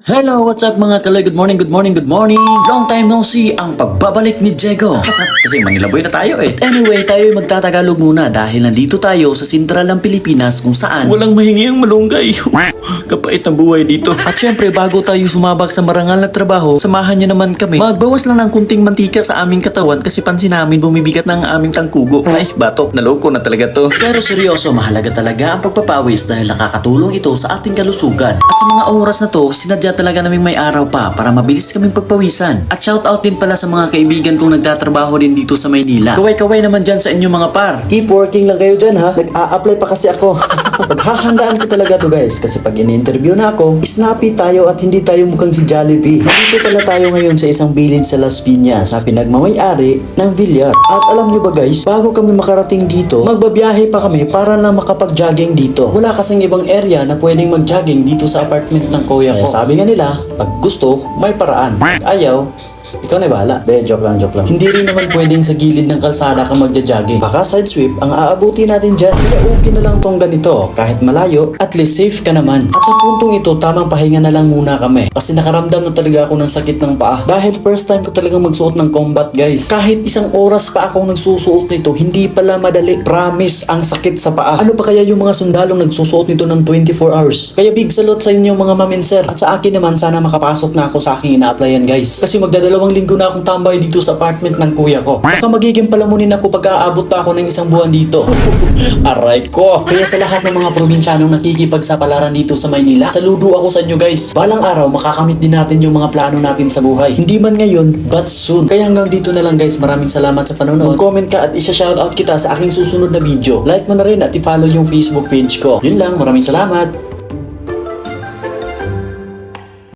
Hello, what's up mga kalay? Good morning, good morning, good morning. Long time no see ang pagbabalik ni Diego. Kasi Manila boy na tayo eh. Anyway, tayo magtatagalog muna dahil nandito tayo sa sentral ng Pilipinas kung saan walang mahingi ang malunggay. Kapait ang buhay dito. At syempre, bago tayo sumabak sa marangal na trabaho, samahan niyo naman kami. Magbawas lang ng kunting mantika sa aming katawan kasi pansin namin bumibigat ng aming tangkugo. Ay, batok, naloko na talaga to. Pero seryoso, mahalaga talaga ang pagpapawis dahil nakakatulong ito sa ating kalusugan. At sa mga oras na to, sinadya talaga naming may araw pa para mabilis kaming pagpawisan. At shoutout din pala sa mga kaibigan kong nagtatrabaho din dito sa Maynila. Kaway-kaway naman dyan sa inyo mga par. Keep working lang kayo dyan ha. Nag-a-apply pa kasi ako. Paghahandaan ko talaga to guys. Kasi pag in-interview na ako, snappy tayo at hindi tayo mukhang si Jollibee. Dito pala tayo ngayon sa isang bilid sa Las Piñas na pinagmamayari ng Villar. At alam nyo ba guys, bago kami makarating dito, magbabiyahe pa kami para lang makapag-jogging dito. Wala kasing ibang area na pwedeng mag-jogging dito sa apartment ng kuya ko. Kaya sabi nila, pag gusto, may paraan. Pag ayaw, ikaw na bahala. De, joke lang, joke lang. Hindi rin naman pwedeng sa gilid ng kalsada ka magja-jogging. Baka side sweep ang aabuti natin dyan. Kaya okay na lang tong ganito. Kahit malayo, at least safe ka naman. At sa puntong ito, tamang pahinga na lang muna kami. Kasi nakaramdam na talaga ako ng sakit ng paa. Dahil first time ko talagang magsuot ng combat guys. Kahit isang oras pa akong nagsusuot nito, hindi pala madali. Promise, ang sakit sa paa. Ano pa kaya yung mga sundalong nagsusuot nito ng 24 hours? Kaya big salute sa inyo mga mamin sir. At sa akin naman, sana makapasok na ako sa aking ina-applyan guys. Kasi magdadalawang linggo na akong tambay dito sa apartment ng kuya ko. Baka magiging palamunin ako pag aabot pa ako ng isang buwan dito. Aray ko! Kaya sa lahat ng mga probinsyanong nakikipagsapalaran dito sa Maynila, saludo ako sa inyo guys. Balang araw, makakamit din natin yung mga plano natin sa buhay. Hindi man ngayon, but soon. Kaya hanggang dito na lang guys, maraming salamat sa panonood. Mag-comment ka at isa-shoutout kita sa aking susunod na video. Like mo na rin at i-follow yung Facebook page ko. Yun lang, maraming salamat.